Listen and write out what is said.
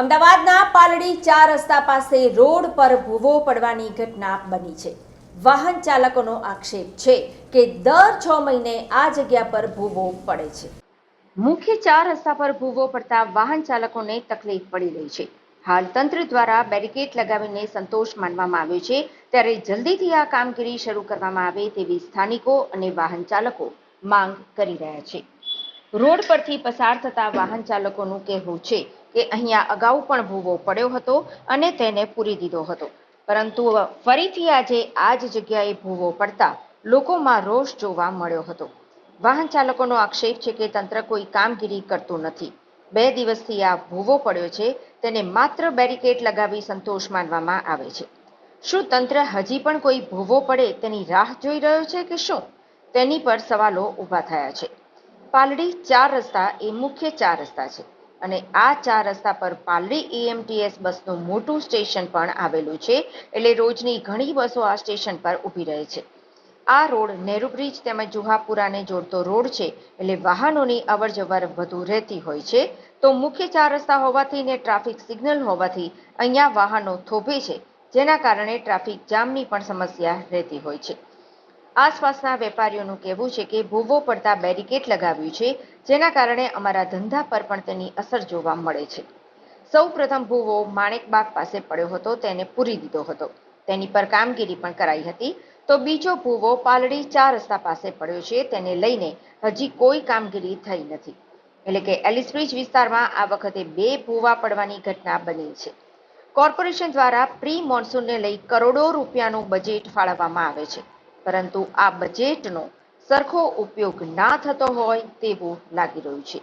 અમદાવાદના પાલડી ચાર રસ્તા પાસે રોડ પર ભૂવો પડવાની ઘટના બની છે. વાહન ચાલકોનો આક્ષેપ છે કે દર છ મહિને આ જગ્યા પર ભૂવો પડે છે. મુખ્ય ચાર રસ્તા પર ભૂવો પડતા વાહન ચાલકોને તકલીફ પડી રહી છે. હાલ તંત્ર દ્વારા બેરિકેડ લગાવીને સંતોષ માનવામાં આવ્યો છે. ત્યારે જલ્દીથી આ કામગીરી શરૂ કરવામાં આવે તેવી સ્થાનિકો અને વાહન ચાલકો માંગ કરી રહ્યા છે. રોડ પરથી પસાર થતા વાહન ચાલકોનું કહેવું છે કે અહીંયા અગાઉ પણ ભૂવો પડ્યો હતો અને તેને પૂરી દીધો હતો. પરંતુ ફરીથી આજે આ જ જગ્યાએ ભૂવો પડતા લોકોમાં રોષ જોવા મળ્યો હતો. વાહન ચાલકોનો આક્ષેપ છે કે તંત્ર કોઈ કામગીરી કરતું નથી. બે દિવસથી આ ભૂવો પડ્યો છે, તેને માત્ર બેરિકેડ લગાવી સંતોષ માનવામાં આવે છે. શું તંત્ર હજી પણ કોઈ ભૂવો પડે તેની રાહ જોઈ રહ્યો છે કે શું? તેની પર સવાલો ઊભા થયા છે. પાલડી ચાર રસ્તા એ મુખ્ય ચાર રસ્તા છે. અને આ ચાર રસ્તા પર પાલડી ઈએમટીએસ બસનું મોટું સ્ટેશન પણ આવેલું છે, એટલે રોજની ઘણી બસો આ સ્ટેશન પર ઊભી રહે છે. આ રોડ નેરુ બ્રિજ તેમજ જુહાપુરાને જોડતો રોડ છે, એટલે વાહનોની અવરજવર વધુ રહેતી હોય છે. તો મુખ્ય ચાર રસ્તા હોવાથી ને ટ્રાફિક સિગ્નલ હોવાથી અહીંયા વાહનો થોભે છે, જેના કારણે ટ્રાફિક જામની પણ સમસ્યા રહેતી હોય છે. આસપાસના વેપારીઓનું કહેવું છે કે ભૂવો પડતા બેરિકેડ લગાવ્યું છે, જેના કારણે અમારા ધંધા પર પણ તેની અસર જોવા મળે છે. સૌ પ્રથમ ભૂવો માણેકબાગ પાસે પડ્યો હતો, તેને પૂરી દીધો હતો. તેની પર કામગીરી પણ કરાઈ હતી. તો બીજો ભૂવો પાલડી ચાર રસ્તા પાસે પડ્યો છે, તેને લઈને હજી કોઈ કામગીરી થઈ નથી. એટલે કે એલિસબ્રિજ વિસ્તારમાં આ વખતે બે ભૂવા પડવાની ઘટના બની છે. કોર્પોરેશન દ્વારા પ્રી મોન્સૂનને લઈ કરોડો રૂપિયાનું બજેટ ફાળવવામાં આવે છે. પરંતુ આ બજેટનો સરખો ઉપયોગ ના થતો હોય તેવું લાગી રહ્યું છે.